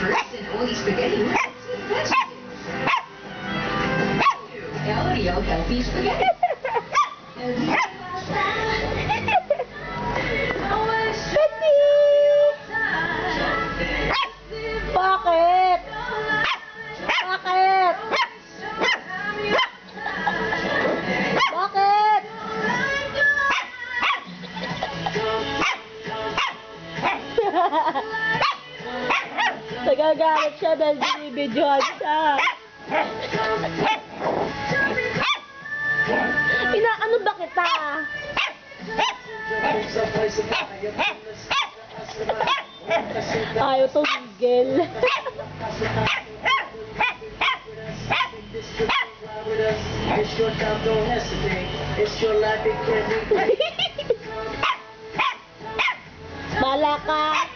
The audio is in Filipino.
first and only spaghetti with veggies. Elio Healthy Spaghetti. Bakit? Bakit? Bakit? Nagagalit siya dahil binibidyohan siya. Inaano ba kita? Ayaw tumigil. It's your time.